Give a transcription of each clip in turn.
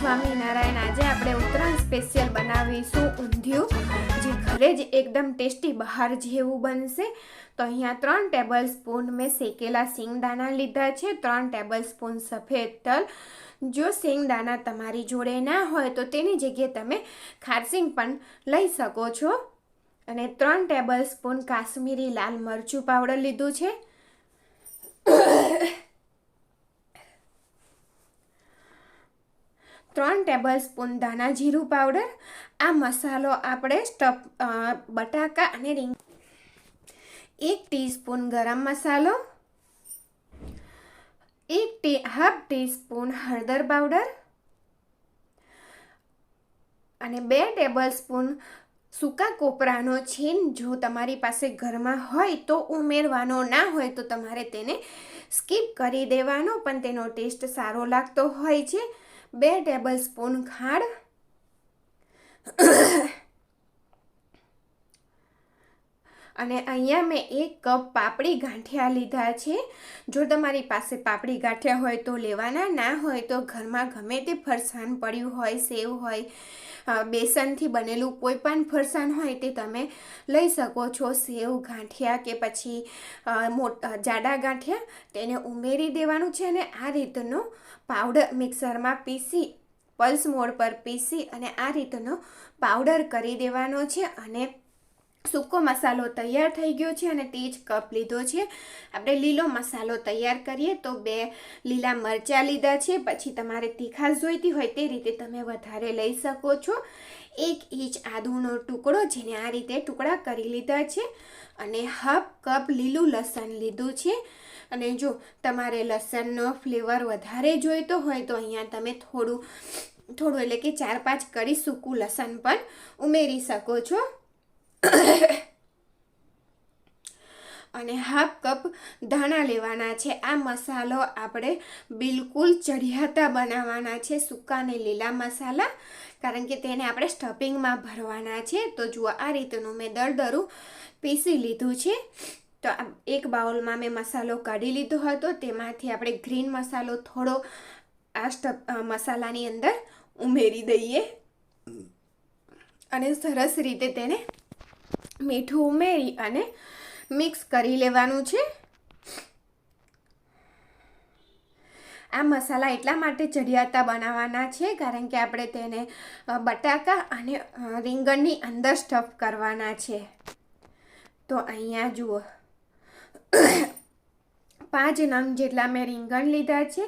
સ્વામિનારાયણ આજે આપણે ઉત્તરાયણ સ્પેશિયલ બનાવીશું ઊંધિયું, જે ઘરે જ એકદમ ટેસ્ટી બહાર જેવું બનશે. તો અહીંયા ત્રણ ટેબલ સ્પૂન મેં શેકેલા સિંગદાણા લીધા છે, ત્રણ ટેબલ સ્પૂન સફેદ તલ. જો સિંગદાણા તમારી જોડે ના હોય તો તેની જગ્યાએ તમે ખારસિંગ પણ લઈ શકો છો. અને ત્રણ ટેબલ સ્પૂન કાશ્મીરી લાલ મરચું પાવડર લીધું છે. ત્રણ ટેબલ સ્પૂન ધાણા જીરું પાવડર આ મસાલો આપણે સ્ટફ બટાકા અને રીંગ. એક ટીસ્પૂન ગરમ મસાલો, એક ટી હાફ ટીસ્પૂન હળદર પાવડર અને બે ટેબલ સ્પૂન સૂકા કોપરાનો છીન જો તમારી પાસે ઘરમાં હોય તો ઉમેરવાનો ના હોય તો તમારે તેને સ્કીપ કરી દેવાનો, પણ તેનો ટેસ્ટ સારો લાગતો હોય છે. બે ટેબલ સ્પૂન ખાંડ. અને અહીંયા મેં એક કપ પાપડી ગાંઠિયા લીધા છે. જો તમારી પાસે પાપડી ગાંઠિયા હોય તો લેવાના, ના હોય તો ઘરમાં ગમે તે ફરસાણ પડ્યું હોય, સેવ હોય બેસનથી બનેલું કોઈ પણ ફરસાણ હોય તે તમે લઈ શકો છો. સેવ, ગાંઠિયા કે પછી મોટા, જાડા ગાંઠિયા તેને ઉમેરી દેવાનું છે અને આ રીતનો પાવડર મિક્સરમાં પીસી, પલ્સ મોડ પર પીસી અને આ રીતનો પાવડર કરી દેવાનો છે અને સૂકો મસાલો તૈયાર થઈ ગયો છે અને તે જ કપ લીધો છે. આપણે લીલો મસાલો તૈયાર કરીએ તો બે લીલા મરચાં લીધા છે. પછી તમારે તીખાશ જોઈતી હોય તે રીતે તમે વધારે લઈ શકો છો. એક ઇંચ આદુનો ટુકડો જેને આ રીતે ટુકડા કરી લીધા છે અને હાફ કપ લીલું લસણ લીધું છે. અને જો તમારે લસણનો ફ્લેવર વધારે જોઈતો હોય તો અહીંયા તમે થોડું થોડું એટલે કે ચાર પાંચ કડી સૂકું લસણ પણ ઉમેરી શકો છો. અને હાફ કપ ધાણા લેવાના છે. આ મસાલો આપણે બિલકુલ ચઢિયાતા બનાવવાના છે સૂકા અને લીલા મસાલા, કારણ કે તેને આપણે સ્ટફિંગમાં ભરવાના છે. તો જુઓ આ રીતનું મેં દરદરું પીસી લીધું છે. તો આ એક બાઉલમાં મેં મસાલો કાઢી લીધો હતો. તેમાંથી આપણે ગ્રીન મસાલો થોડો આ સ્ટફ મસાલાની અંદર ઉમેરી દઈએ. અને સરસ રીતે તેને મીઠું ઉમેરી અને મિક્સ કરી લેવાનું છે. આ મસાલા એટલા માટે ચડિયાતા બનાવવાના છે કારણ કે આપણે તેને બટાકા અને રીંગણની અંદર સ્ટફ કરવાના છે. તો અહીંયા જુઓ. પાંચ નંગ જેટલા મેં રીંગણ લીધા છે,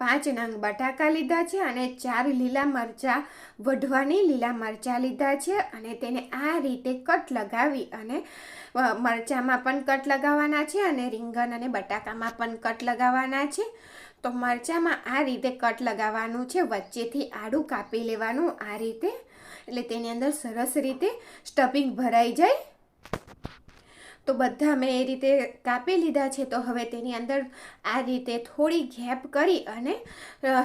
પાંચ નંગ બટાકા લીધા છે અને ચાર લીલા મરચાં, વઢવાની લીલા મરચાં લીધા છે અને તેને આ રીતે કટ લગાવી અને મરચાંમાં પણ કટ લગાવવાના છે અને રીંગણ અને બટાકામાં પણ કટ લગાવવાના છે. તો મરચાંમાં આ રીતે કટ લગાવવાનું છે, વચ્ચેથી આડું કાપી લેવાનું આ રીતે. એટલે તેની અંદર સરસ રીતે સ્ટફિંગ ભરાઈ જાય. તો બધા મેં એ રીતે કાપી લીધા છે, તો હવે તેની અંદર આ રીતે થોડી ગેપ કરી અને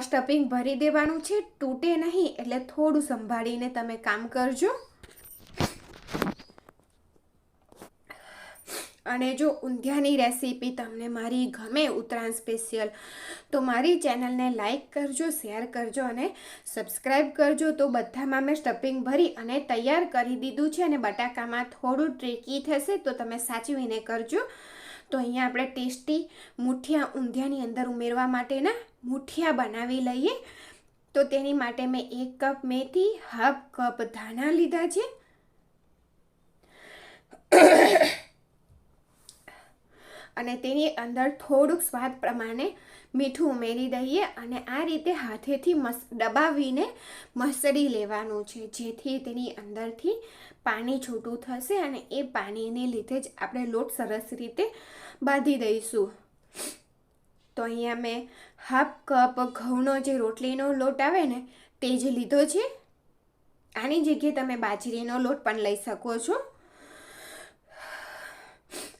સ્ટફિંગ ભરી દેવાનું છે. તૂટે નહીં, એટલે થોડું સંભાળીને તમે કામ કરજો. અને જો ઊંધિયાની રેસીપી તમને મારી ગમે ઉત્તરાયણ સ્પેશિયલ, તો મારી ચેનલને લાઈક કરજો, શેર કરજો અને સબસ્ક્રાઈબ કરજો. તો બધામાં મેં સ્ટફિંગ ભરી અને તૈયાર કરી દીધું છે અને બટાકામાં થોડું ટ્રેકી થશે તો તમે સાચવીને કરજો. તો અહીંયા આપણે ટેસ્ટી મુઠિયા ઊંધિયાની અંદર ઉમેરવા માટેના મુઠિયા બનાવી લઈએ. તો તેની માટે મેં એક કપ મેથી, હાફ કપ ધાણા લીધા છે. અને તેની અંદર થોડુંક સ્વાદ પ્રમાણે મીઠું ઉમેરી દઈએ અને આ રીતે હાથેથી મસ, દબાવીને મસળી લેવાનું છે, જેથી તેની અંદરથી પાણી છૂટું થશે અને એ પાણીને લીધે જ આપણે લોટ સરસ રીતે બાંધી દઈશું. તો અહીંયા મેં હાફ કપ ઘઉંનો જે રોટલીનો લોટ આવે ને, તે જ લીધો છે. આની જગ્યાએ તમે બાજરીનો લોટ પણ લઈ શકો છો.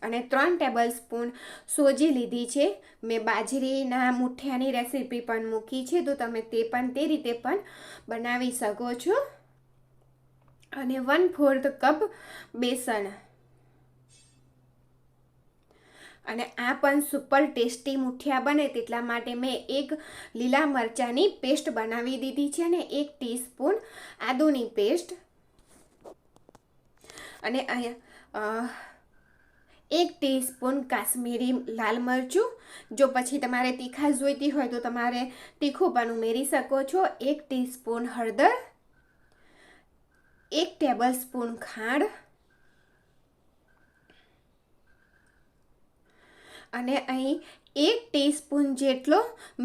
અને ત્રણ ટેબલ સ્પૂન સોજી લીધી છે. મેં બાજરીના મુઠિયાની રેસીપી પણ મૂકી છે, તો તમે તે પણ તે રીતે પણ બનાવી શકો છો. અને વન ફોર્થ કપ બેસન અને આ પણ સુપર ટેસ્ટી મુઠિયા બને તેટલા માટે મેં એક લીલા મરચાંની પેસ્ટ બનાવી દીધી છે અને એક ટીસ્પૂન આદુની પેસ્ટ અને અહીંયા એક ટીસ્પૂન કાશ્મીરી લાલ મરચું. જો પછી તમારે તીખાશ જોઈતી હોય તો તમારે તીખું પણ ઉમેરી શકો છો. એક ટીસ્પૂન હળદર. એક ટેબલ સ્પૂન ખાંડ. અને અહીં એક ટીસ્પૂન જેટલો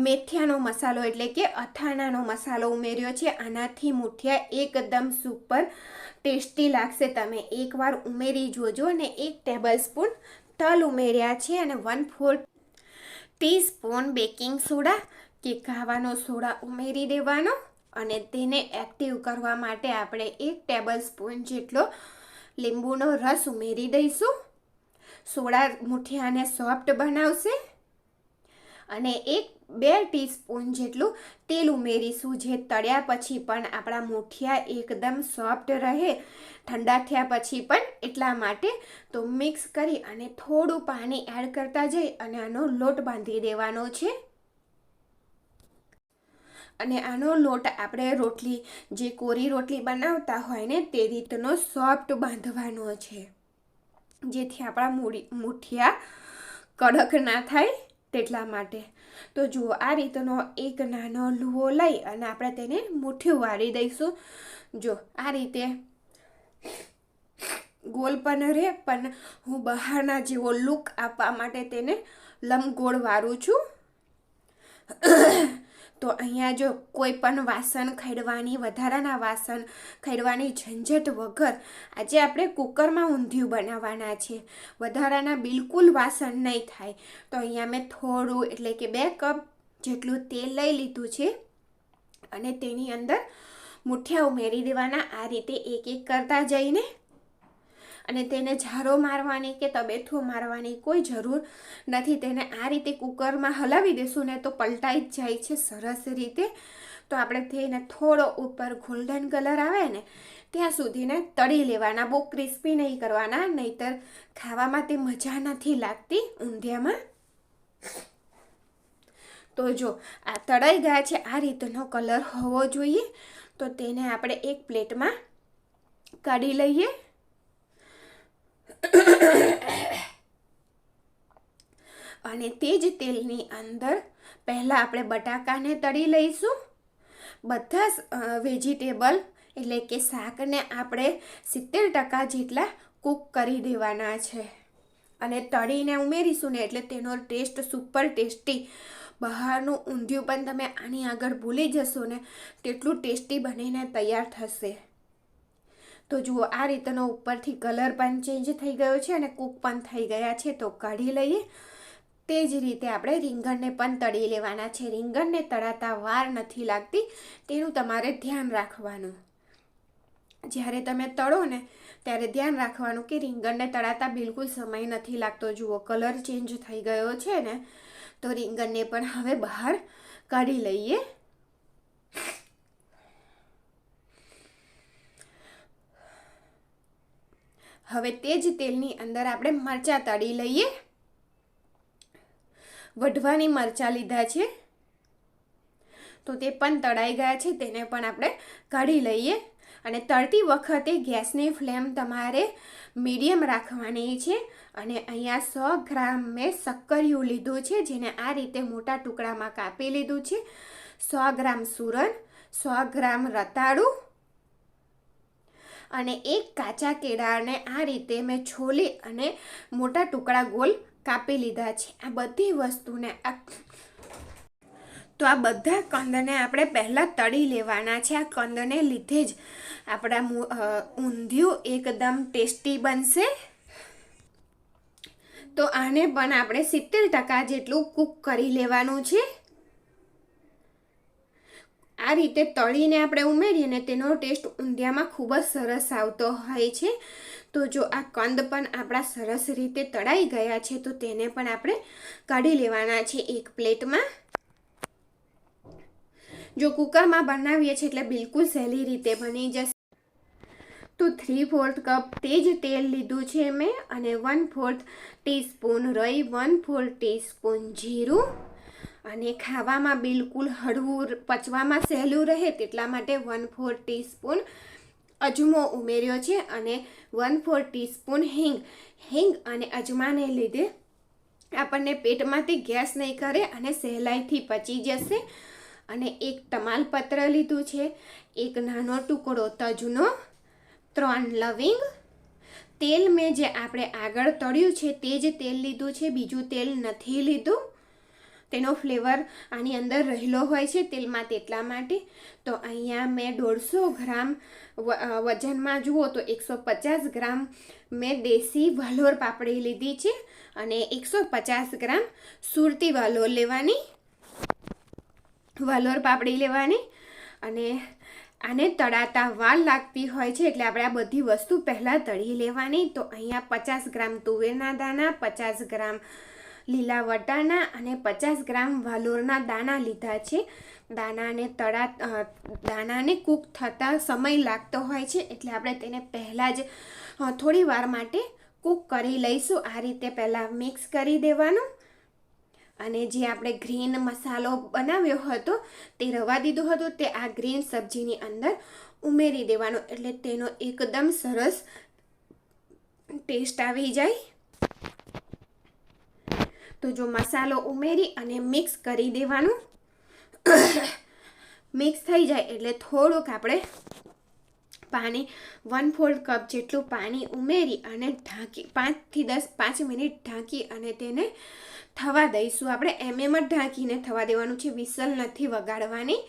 મેથિયાનો મસાલો, એટલે કે અથાણાનો મસાલો ઉમેર્યો છે. આનાથી મૂઠિયા એકદમ સુપર ટેસ્ટી લાગશે. તમે એકવાર ઉમેરી જોજો અને એક ટેબલ સ્પૂન તલ ઉમેર્યા છે અને one four teaspoon baking soda કે ખાવાનો સોડા ઉમેરી દેવાનો અને તેને એક્ટિવ કરવા માટે આપણે એક ટેબલ સ્પૂન જેટલો લીંબુનો રસ ઉમેરી દઈશું. સોડા મુઠિયાને સોફ્ટ બનાવશે. અને એક બે ટીસ્પૂન જેટલું તેલ ઉમેરીશું જે તળ્યા પછી પણ આપણા મૂઠિયા એકદમ સોફ્ટ રહે. ઠંડા થયા પછી પણ એટલા માટે તો મિક્સ કરી અને થોડું પાણી એડ કરતા જઈ અને આનો લોટ બાંધી દેવાનો છે. અને આનો લોટ આપણે રોટલી, જે કોરી રોટલી બનાવતા હોય ને તે રીતનો સોફ્ટ બાંધવાનો છે. જેથી આપણા મૂઠિયા કડક ના થાય. તેટલા માટે. તો જુઓ, આ રીતનો એક નાનો લુઓ લઈ અને આપણે તેને મુઠ્ઠી વાળી દઈશું. જો, આ રીતે ગોલ પણ રહે, પણ હું બહારના જેવો લુક આપવા માટે તેને લંબગોળ વાળું છું. તો અહીંયા જો કોઈ પણ વાસણ ખેડવાની, વધારાના વાસણ ખેડવાની ઝંઝટ વગર આજે આપણે કુકરમાં ઊંધિયું બનાવવાના છે. વધારાના બિલકુલ વાસણ નહીં થાય. તો અહીંયા મેં થોડું, એટલે કે બે કપ જેટલું તેલ લઈ લીધું છે અને તેની અંદર મુઠિયા ઉમેરી દેવાના. આ રીતે એક એક કરતા જઈને અને તેને ઝારો મારવાની કે તબેથો મારવાની કોઈ જરૂર નથી. તેને આ રીતે કુકરમાં હલાવી દેશું ને તો પલટાઈ જ જાય છે સરસ રીતે. તો આપણે તેને થોડો ઉપર ગોલ્ડન કલર આવે ને, ત્યાં સુધીને તળી લેવાના. બહુ ક્રિસ્પી નહીં કરવાના, નહીતર ખાવામાં તે મજા નથી લાગતી ઊંધિયામાં. તો જો, આ તળાઈ ગયા છે, આ રીતનો કલર હોવો જોઈએ. તો તેને આપણે એક પ્લેટમાં કાઢી લઈએ. અને તે જ તેલની અંદર પહેલાં આપણે બટાકાને તળી લઈશું. બધા વેજીટેબલ એટલે કે શાકને આપણે સિત્તેર ટકા જેટલા કૂક કરી દેવાના છે. અને તળીને ઉમેરીશું ને એટલે તેનો ટેસ્ટ સુપર ટેસ્ટી બહારનું ઊંધિયું પણ તમે આની આગળ ભૂલી જશો ને, તેટલું ટેસ્ટી બનીને તૈયાર થશે. તો જુઓ, આ રીતનો ઉપરથી કલર પણ ચેન્જ થઈ ગયો છે અને કૂક પણ થઈ ગયા છે. તો કાઢી લઈએ. તે જ રીતે આપણે રીંગણને પણ તળી લેવાના છે. રીંગણને તળાતા વાર નથી લાગતી, તેનું તમારે ધ્યાન રાખવાનું. જ્યારે તમે તળો ને, ત્યારે ધ્યાન રાખવાનું કે રીંગણને તળાતા બિલકુલ સમય નથી લાગતો. જુઓ, કલર ચેન્જ થઈ ગયો છે ને, તો રીંગણને પણ હવે બહાર કાઢી લઈએ. હવે તે જ તેલની અંદર આપણે મરચાં તળી લઈએ. વઢવાની મરચાં લીધા છે. તો તે પણ તળાઈ ગયા છે, તેને પણ આપણે કાઢી લઈએ. અને તળતી વખતે ગેસની ફ્લેમ તમારે મીડિયમ રાખવાની છે. અને અહીંયા સો ગ્રામ મેં શક્કરિયું લીધું છે, જેને આ રીતે મોટા ટુકડામાં કાપી લીધું છે. સો ગ્રામ સુરણ સો ગ્રામ રતાળું અને એક કાચા કેળાને આ રીતે મેં છોલી અને મોટા ટુકડા ગોલ કાપી લીધા છે. આ બધી વસ્તુને આ તો આ બધા કંદને આપણે પહેલાં તળી લેવાના છે. આ કંદને લીધે જ આપણા ઊંધિયું એકદમ ટેસ્ટી બનશે. તો આને પણ આપણે સિત્તેર ટકા જેટલું કૂક કરી લેવાનું છે. આ રીતે તળીને આપણે ઉમેરીએ ને તેનો ટેસ્ટ ઊંધિયામાં ખૂબ જ સરસ આવતો હોય છે. તો જો આ કંદ પણ આપણા સરસ રીતે તળાઈ ગયા છે, તો તેને પણ આપણે કાઢી લેવાના છે એક પ્લેટમાં. જો કુકરમાં બનાવીએ છીએ એટલે બિલકુલ સહેલી રીતે બની જશે. તો થ્રી ફોર્થ કપ તે જ તેલ લીધું છે મેં અને વન ફોર્થ ટીસ્પૂન રઈ વન ફોર્થ ટીસ્પૂન જીરું. અને ખાવામાં બિલકુલ હળવું પચવામાં સહેલું રહે તેટલા માટે વન ફોર ટીસ્પૂન અજમો ઉમેર્યો છે અને વન ફોર ટીસ્પૂન હિંગ. હિંગ અને અજમાને લીધે આપણને પેટમાંથી ગેસ નહીં કરે અને સહેલાઈથી પચી જશે. અને એક તમાલપત્ર લીધું છે, એક નાનો ટુકડો તજનો, ત્રણ લવિંગ. તેલ મેં જે આપણે આગળ તળ્યું છે તે જ તેલ લીધું છે, બીજું તેલ નથી લીધું. તેનો ફ્લેવર આની અંદર રહેલો હોય છે તેલમાં તેટલા માટે. તો અહીંયા મેં દોઢસો ગ્રામ વજનમાં જુઓ તો એકસો પચાસ ગ્રામ મેં દેશી વાલોર પાપડી લીધી છે અને એકસો પચાસ ગ્રામ સુરતી વાલોર લેવાની, વાલોર પાપડી લેવાની. અને આને તળાતા વાર લાગતી હોય છે એટલે આપણે આ બધી વસ્તુ પહેલાં તળી લેવાની. તો અહીંયા પચાસ ગ્રામ તુવેરના દાણા, પચાસ ગ્રામ લીલા વટાણા અને પચાસ ગ્રામ વાલોરના દાણા લીધા છે. દાણાને તળા દાણાને કૂક થતાં સમય લાગતો હોય છે, એટલે આપણે તેને પહેલાં જ થોડી વાર માટે કૂક કરી લઈશું. આ રીતે પહેલાં મિક્સ કરી દેવાનું. અને જે આપણે ગ્રીન મસાલો બનાવ્યો હતો, તે રવા દીધો હતો, તે આ ગ્રીન સબ્જીની અંદર ઉમેરી દેવાનો, એટલે તેનો એકદમ સરસ ટેસ્ટ આવી જાય. તો જો મસાલો ઉમેરી અને મિક્સ કરી દેવાનું. મિક્સ થઈ જાય એટલે થોડુંક આપણે પાણી વન ફોર્થ કપ જેટલું પાણી ઉમેરી અને ઢાંકી પાંચથી દસ, પાંચ મિનિટ ઢાંકી અને તેને થવા દઈશું. આપણે એમ એમ જ ઢાંકીને થવા દેવાનું છે, વિસલ નથી વગાડવાની.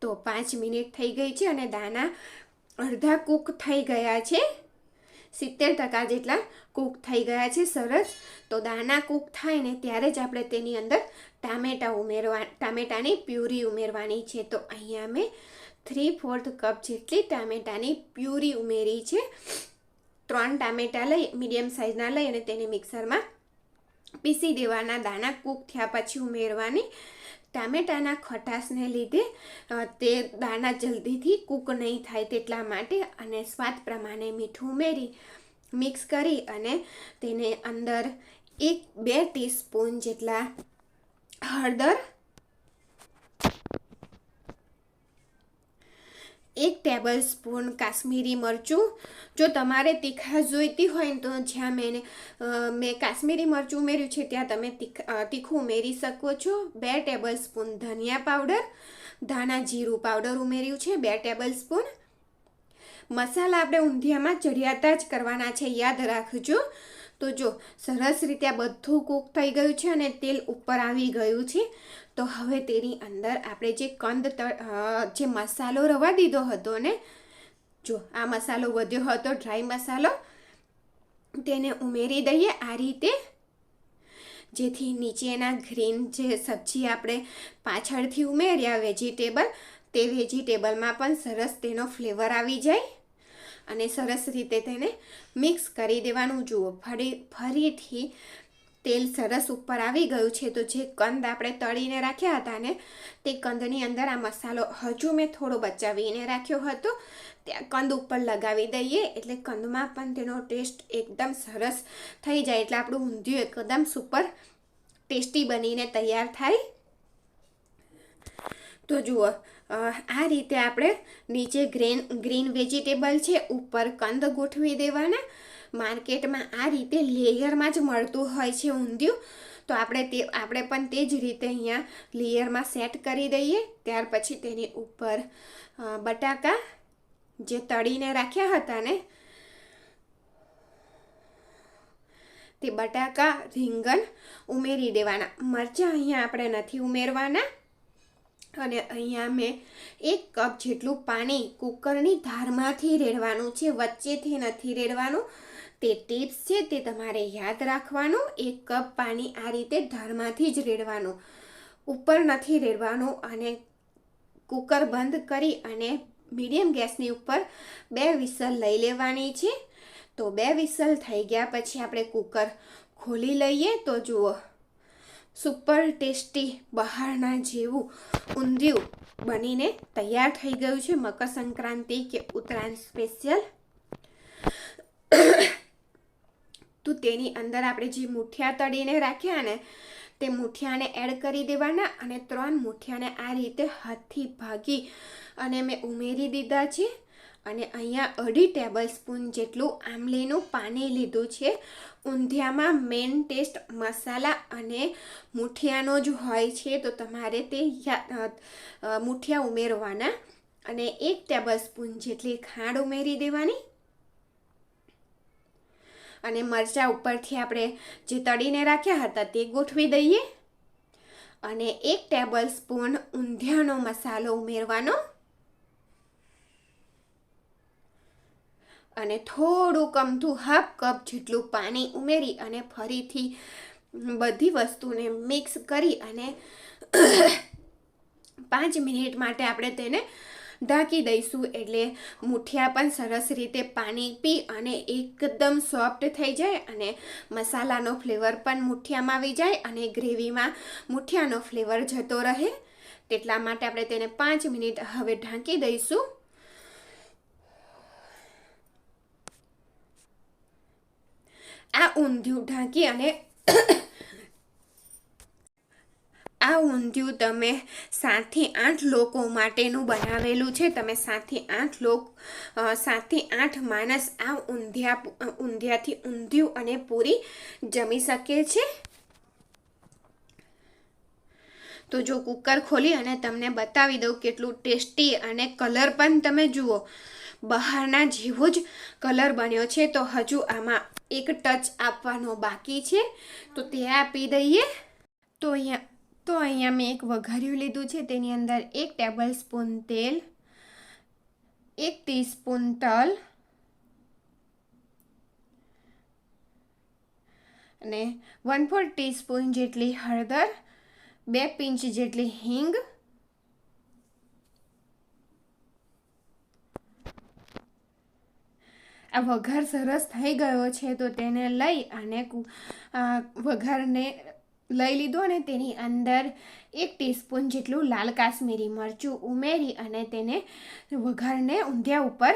તો પાંચ મિનિટ થઈ ગઈ છે અને દાણા અડધા કૂક થઈ ગયા છે. સિત્તેર ટકા જેટલા કૂક થઈ ગયા છે, સરસ. તો દાણા કૂક થાય ને ત્યારે જ આપણે તેની અંદર ટામેટાં ઉમેરવા, ટામેટાની પ્યુરી ઉમેરવાની છે. તો અહીંયા મેં થ્રી ફોર્થ કપ જેટલી ટામેટાની પ્યુરી ઉમેરી છે. ત્રણ ટામેટાં લઈ, મીડિયમ સાઇઝના લઈ અને તેને મિક્સરમાં પીસી દેવાના દાણા કૂક થયા પછી ઉમેરવાની. ટામેટાના ખટાશને લીધે તે દાણા જલ્દીથી કૂક નહીં થાય તેટલા માટે અને સ્વાદ પ્રમાણે મીઠું ઉમેરી, મિક્સ કરી અને તેને અંદર એક બે ટીસ્પૂન જેટલા હળદર એક ટેબલ સ્પૂન કાશ્મીરી મરચું. જો તમારે તીખા જોઈતી હોય તો જ્યાં મેં મેં કાશ્મીરી મરચું ઉમેર્યું છે, ત્યાં તમે તીખ- ઉમેરી શકો છો. બે ટેબલ સ્પૂન ધનિયા પાવડર ધાણા જીરું પાવડર ઉમેર્યું છે, બે ટેબલ સ્પૂન મસાલા આપણે ઊંધિયામાં ચડિયાતા જ કરવાના છે, યાદ રાખજો. તો જો, સરસ રીતે આ બધું કૂક થઈ ગયું છે અને તેલ ઉપર આવી ગયું છે. તો હવે તેની અંદર આપણે જે કંદ જે મસાલો રવા દીધો હતો ને, જો, આ મસાલો વધ્યો હતો ડ્રાય મસાલો, તેને ઉમેરી દઈએ આ રીતે. જેથી નીચેના ગ્રીન જે સબ્જી આપણે પાછળથી ઉમેર્યા વેજીટેબલ તે વેજીટેબલમાં પણ સરસ તેનો ફ્લેવર આવી જાય. અને સરસ રીતે તેને મિક્સ કરી દેવાનું. જુઓ, ફરી, ફરીથી તેલ સરસ ઉપર આવી ગયું છે. તો જે કંદ આપણે તળીને રાખ્યા હતા ને, તે કંદની અંદર આ મસાલો હજુ મેં થોડો બચાવીને રાખ્યો હતો. ત્યાં કંદ ઉપર લગાવી દઈએ, એટલે કંદમાં પણ તેનો ટેસ્ટ એકદમ સરસ થઈ જાય. એટલે આપણું ઊંધિયું એકદમ સુપર ટેસ્ટી બનીને તૈયાર થાય. તો જુઓ આ રીતે આપણે નીચે ગ્રીન ગ્રીન વેજીટેબલ છે, ઉપર કંદ ગોઠવી દેવાના. માર્કેટમાં આ રીતે લેયરમાં જ મળતું હોય છે ઊંધિયું. તો આપણે તે, આપણે પણ તે જ રીતે અહીંયા લેયરમાં સેટ કરી દઈએ. ત્યાર પછી તેની ઉપર બટાકા જે તળીને રાખ્યા હતા ને, તે બટાકા રીંગણ ઉમેરી દેવાના. મરચાં અહીંયા આપણે નથી ઉમેરવાના. અને અહીંયા મેં એક કપ જેટલું પાણી કુકરની ધારમાંથી રેડવાનું છે, વચ્ચેથી નથી રેડવાનું. તે ટિપ્સ છે તે તમારે યાદ રાખવાનું. એક કપ પાણી આ રીતે ધારમાંથી જ રેડવાનું. ઉપર નથી રેડવાનું અને કુકર બંધ કરી અને મીડિયમ ગેસની ઉપર બે વિસલ લઈ લેવાની છે. તો બે વિસલ થઈ ગયા, પછી આપણે કુકર ખોલી લઈએ. તો જુઓ સુપર ટેસ્ટી બહારના જેવું ઊંધિયું બનીને તૈયાર થઈ ગયું છે મકર સંક્રાંતિ કે ઉત્તરાયણ સ્પેશિયલ. તો તેની અંદર આપણે જે મુઠિયા તળીને રાખ્યા ને, તે મુઠિયાને એડ કરી દેવાના અને ત્રણ મુઠિયાને આ રીતે હાથથી ભાગી અને મેં ઉમેરી દીધા છે. અને અહીંયા અઢી ટેબલ સ્પૂન જેટલું આમલીનું પાણી લીધું છે. ઊંધિયામાં મેઇન ટેસ્ટ મસાલા અને મુઠિયાનો જ હોય છે. તો તમારે તે મૂઠિયા ઉમેરવાના. અને એક ટેબલ સ્પૂન જેટલી ખાંડ ઉમેરી દેવાની. અને મરચાં ઉપરથી આપણે જે તળીને રાખ્યા હતા તે ગોઠવી દઈએ. અને એક ટેબલ સ્પૂન ઊંધિયાનો મસાલો ઉમેરવાનો. અને થોડુંક અમથું હાફ કપ જેટલું પાણી ઉમેરી અને ફરીથી બધી વસ્તુને મિક્સ કરી અને પાંચ મિનિટ માટે આપણે તેને ઢાંકી દઈશું. એટલે મુઠિયા પણ સરસ રીતે પાણી પી અને એકદમ સોફ્ટ થઈ જાય અને મસાલાનો ફ્લેવર પણ મુઠિયામાં આવી જાય અને ગ્રેવીમાં મુઠિયાનો ફ્લેવર જતો રહે. તેટલા માટે આપણે તેને પાંચ મિનિટ હવે ઢાંકી દઈશું. આ ઊંધિયું ઢાંકી અને આ ઊંધિયું તમે સાતથી આઠ લોકો માટેનું બનાવેલું છે. તમે સાતથી આઠ લોક સાતથી આઠ માણસ આ ઊંધિયા ઊંધિયાથી ઊંધિયું અને પૂરી જમી શકે છે. તો જો કુકર ખોલી અને તમને બતાવી દઉં કેટલું ટેસ્ટી અને કલર પણ તમે જુઓ. બહારના જેવો જ કલર બન્યો છે. તો હજુ આમાં એક ટચ આપવાનો બાકી છે. તો તે આપી દઈએ. તો અહીંયા તો અહીંયા મેં એક વઘાર્યું લીધું છે. તેની અંદર એક ટેબલ સ્પૂન તેલ, એક ટીસ્પૂન તલ અને વન ફોર ટીસ્પૂન જેટલી હળદર, બે પિંચ જેટલી હિંગ વઘાર સરસ થઈ ગયો છે, તો તેને લઈ અને આ વઘારને લઈ લીધો અને તેની અંદર એક ટીસ્પૂન જેટલું લાલ કાશ્મીરી મરચું ઉમેરી અને તેને વઘારને ઊંધિયા ઉપર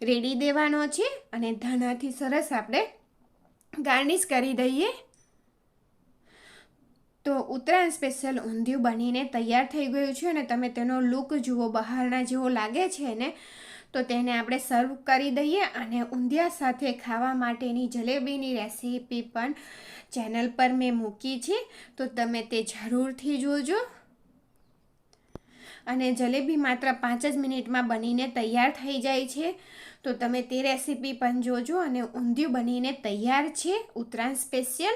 રેડી દેવાનો છે અને ધાણાથી સરસ આપણે ગાર્નિશ કરી દઈએ. તો ઉત્તરાયણ સ્પેશિયલ ઊંધિયું બનીને તૈયાર થઈ ગયું છે અને તમે તેનો લુક જુઓ, બહારના જેવો લાગે છે ને તો તેને આપણે સર્વ કરી દઈએ અને ઊંધિયા સાથે ખાવા માટેની જલેબીની રેસીપી પણ ચેનલ પર મેં મૂકી છે. તો તમે તે જરૂરથી જોજો. અને જલેબી માત્ર પાંચ જ મિનિટમાં બનીને તૈયાર થઈ જાય છે. તો તમે તે રેસીપી પણ જોજો અને ઊંધિયું બનીને તૈયાર છે. ઉત્તરાયણ સ્પેશિયલ